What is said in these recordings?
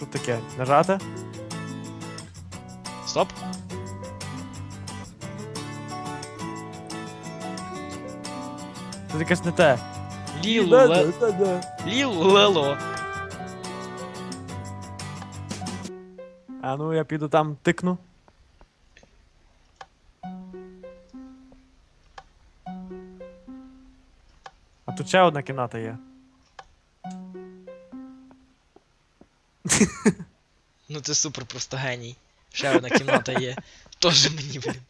Що таке? Нажати? Стоп. Це якесь не те. Лілу, ле... Лілу, лело. А ну я піду там тикну. А тут ще одна кімната є. Ну ти супер просто геній. Ще одна кімната є. Тоже мені, блін.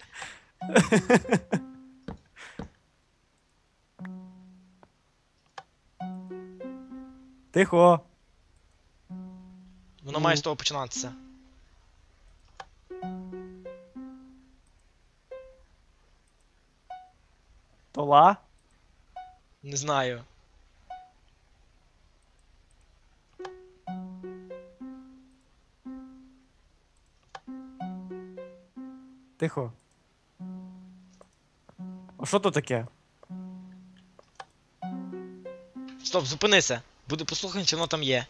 Тихо. Воно має з того починатися. Тола. Не знаю. Тихо. А що то таке? Стоп, зупинися. Буде послухай, чи воно там є.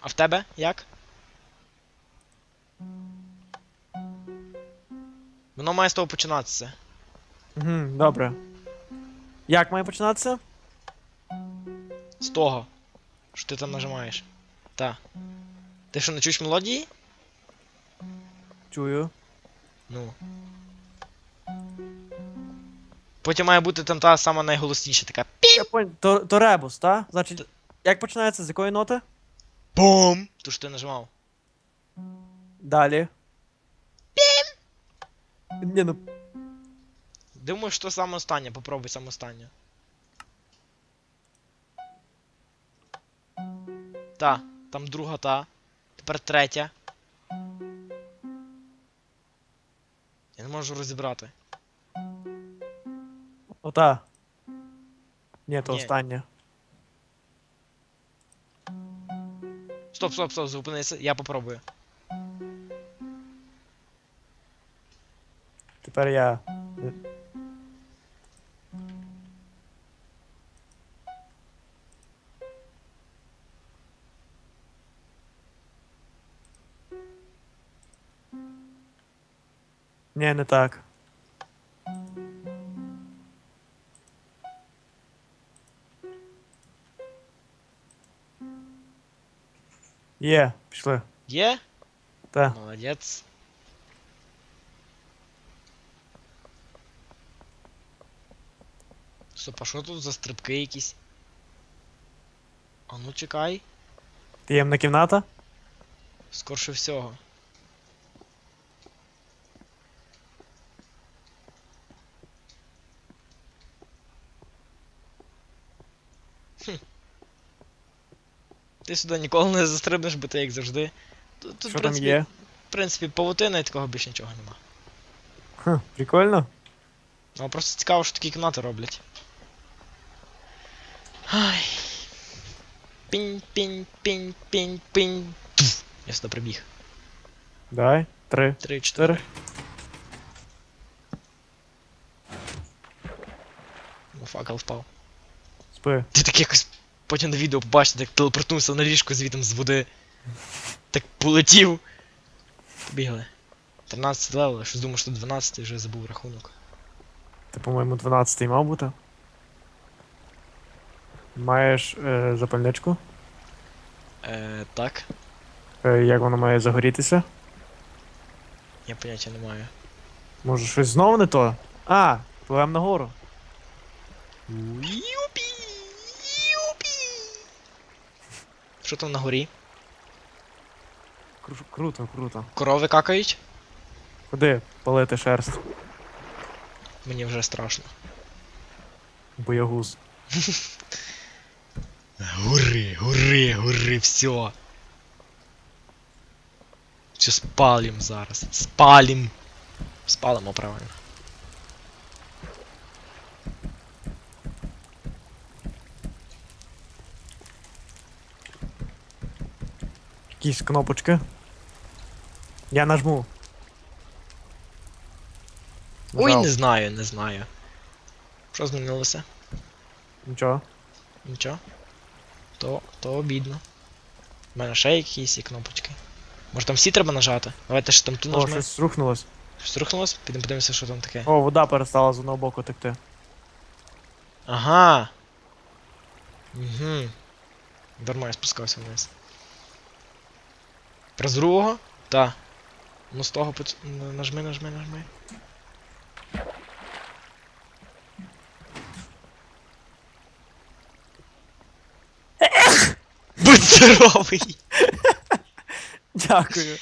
А в тебе як? Воно має з того починатися. Угу, добре. Як має починатися? З того. Що ти там нажимаєш. Та. Ти що, не чуєш мелодії? Чую. Ну. Потім має бути там та сама найголосніша така. Я понял. То, то ребус, та? Значить, як починається? З якої ноти? Бум! Ту що ти нажимав. Далі. Пім! Ні, ну. Думаю, що саме останнє, попробуй саме останнє. Та, там друга та. Тепер третя. Я не можу розібрати. Ота. Ні, то Ні. останнє. Стоп, стоп, стоп, зупинися, я попробую. Тепер я. Ні, не так. Є, пішли. Є? Та. Молодець. Стоп, а що тут за стрибки якісь? А ну чекай. Таємна кімната? Скорше всього. Хм. Ти сюди ніколи не застрибнеш, бо ти як завжди. Тут, тут Що в там принципі, є? в принципі, павутина і такого більше нічого нема. Хм, прикольно. Ну, просто цікаво, що такі кімнати роблять. Ай. Пінь, пінь, пінь, пінь, пінь. Я сюди прибіг. Дай. Три. Три, чотири. Чотири. Ну, факел впав. Спи. Ти так якось потім на відео побачите, як телепортнувся на ліжко звітом з води. Так полетів. Побігли. 13 левел, я щось думав, що 12 вже забув рахунок. Ти, по-моєму, 12-й мав бути. Маєш е, запальничку. Е, так, Е, як воно має загорітися? я поняття не маю. Може щось знову не то? А, пливем нагору. Юпі! Що там на горі? Кру- круто, круто. Корови какають? Куди палити шерсть? Мені вже страшно. Боягуз. Гори, гори, гори, все. Все спалим зараз. Спалим. Спалимо правильно. Якісь кнопочки. Я нажму. Ой, не знаю, не знаю. Що змінилося? Нічого. Нічого? То, то обідно. У мене ще якісь є кнопочки. Може там всі треба нажати? Давайте ще там ту О, нажмемо. щось рухнулось. Щось рухнулось? Підемо подивимося, що там таке. О, вода перестала з одного боку текти. Ага. Угу. Дарма я спускався вниз. Другого? Та. Ну з того поц... нажми, нажми, нажми. Будь здоровий! Дякую.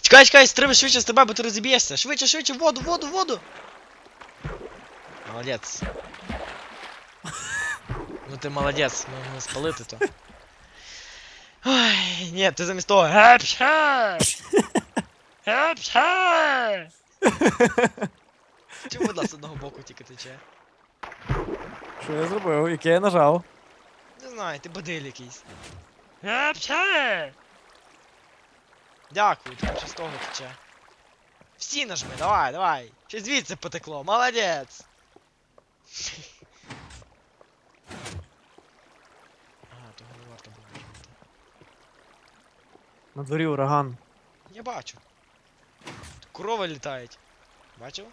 Чекай, чекай, стрибай швидше з тебе, бо ти розіб'єшся. Швидше, швидше, в воду, в воду, в воду. Молодець. Ну ти молодець, ми могли спалити то. Ні, ти замість того. Гепше! Гепше! Чому вода з одного боку тільки тече? Що я зробив? Яке я нажав? Не знаю, ти бадиль якийсь. Гепше! Дякую, тому що з того тече. Всі нажми, давай, давай. Ще звідси потекло, молодець. Ага, того не варто було нажимати. На дворі ураган. Я бачу. Корови літають. Бачив?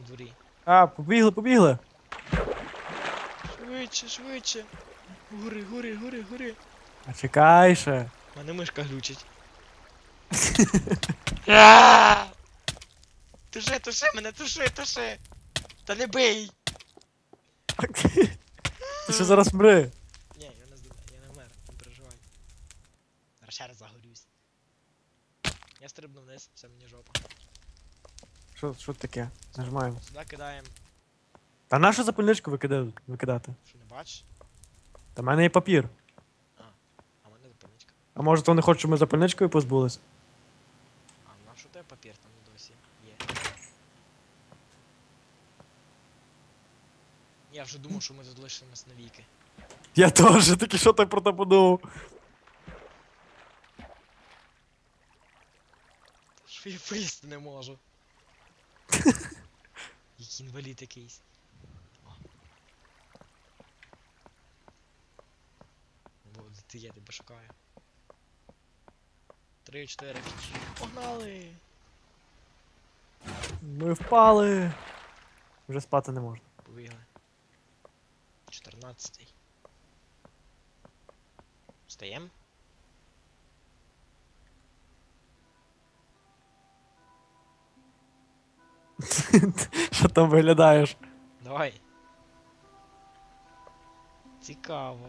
На дворі. А, побігли, побігли. Швидше, швидше. Гори, гори, гори, гори. А чекай ще. У мене мишка глючить. А! Туши, туши мене, туши, туши. Та не бий. Ти що зараз мри? Ні, я не здумаю, я не вмер, не переживай. Зараз ще раз загорюсь. Я стрибну вниз, все мені жопа. Що, що таке? Нажимаємо. Сюди кидаємо. Та нашу запальничку викидати? викидати? Що не бачиш? Та в мене є папір. А в мене запальничка. А може то вони хочуть, щоб ми запальничкою позбулись? А на що тебе папір там досі є? Я вже думав, що ми тут лишимось навіки. Я теж таки що так про те подумав. Я вилізти не можу. Який інвалід якийсь. О. Бо ти є, тебе шукаю. Три, чотири. Погнали! Ми впали. Вже спати не можна. Побігли. 14. Встаєм? Що там виглядаєш? Давай. Цікаво.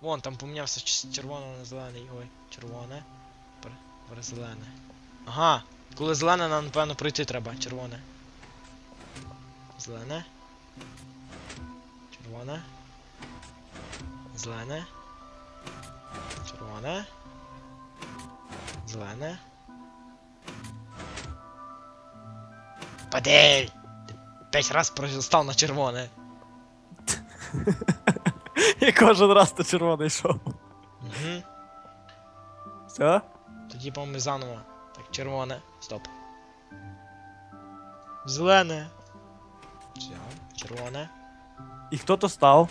Вон, там помінявся з червоного на зелений. Ой, червоне. Зелене. Ага. Коли зелене, нам напевно пройти треба. Червоне. Зелене. Червоне. Зелене. Червоне. Зелене. Падель! П'ять раз став на червоне. І кожен раз то червоний йшов. Угу. Все? Тоді, по-моєму, заново. Так, червоне. Стоп. Зелене. Все, червоне. І хто то став?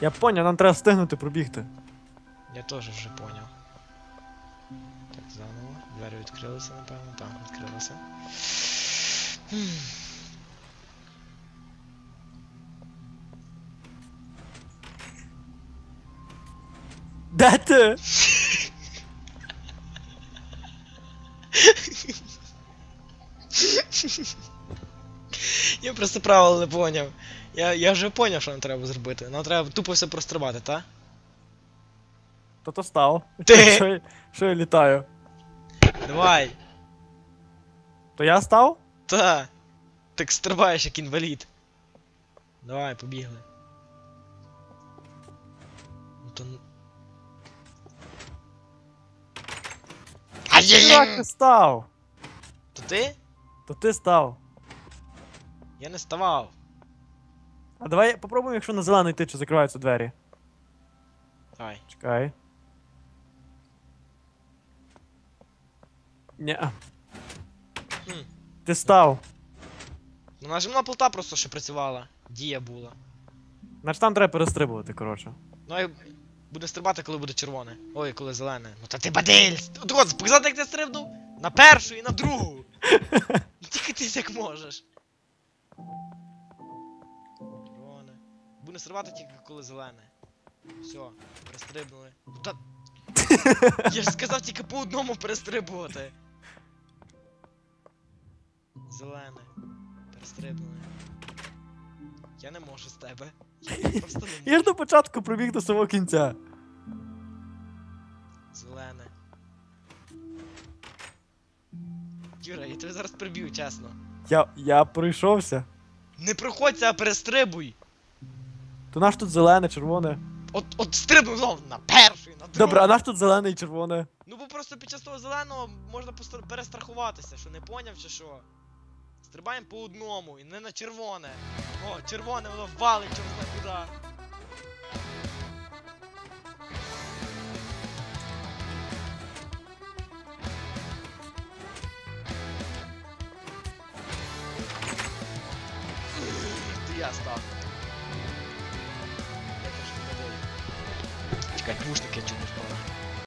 Я поняв, нам треба встигнути пробігти. Я теж вже поняв. Так. Двері відкрилися, напевно. Так, відкрилися. Де ти? Я просто правила не поняв. Я, я вже поняв, що нам треба зробити. Нам треба тупо все прострибати, та? Хто то став? Ти. Що я літаю? Давай! То я став? Та! Так стрибаєш як інвалід. Давай, побігли. Ну то... Ай-яй-яй! ти став! То ти? То ти став. Я не ставав. А давай попробуємо, якщо на зелений йти, чи закриваються двері. Давай. Чекай. Ні. Хм. Ти став. Ну нажимна плита просто ще працювала. Дія була. Значить там треба перестрибувати, коротше. Ну я буду стрибати, коли буде червоне. Ой, коли зелене. Ну та ти бадиль! От от, показати, як ти стрибнув? На першу і на другу! Тільки ти як можеш. Червоне. Буду стрибати тільки коли зелене. Все, перестрибнули. Ну Та... Я ж сказав тільки по одному перестрибувати. Зелене. Перестрибнули. Я не можу з тебе. Я просто не можу. Я ж до початку пробіг до самого кінця. Зелене. Юра, я тебе зараз приб'ю, чесно. Я, я пройшовся. Не проходься, а перестрибуй! То наш тут зелене, червоне. От, от стрибну знову на перший, на другий. Добре, а наш тут зелене і червоне. Ну бо просто під час того зеленого можна перестрахуватися, що не поняв чи що. Стрибаємо по одному і не на червоне. О, червоне воно валить чорт знає куди. Ти я став. Я. Чекай, двушники я чому впав.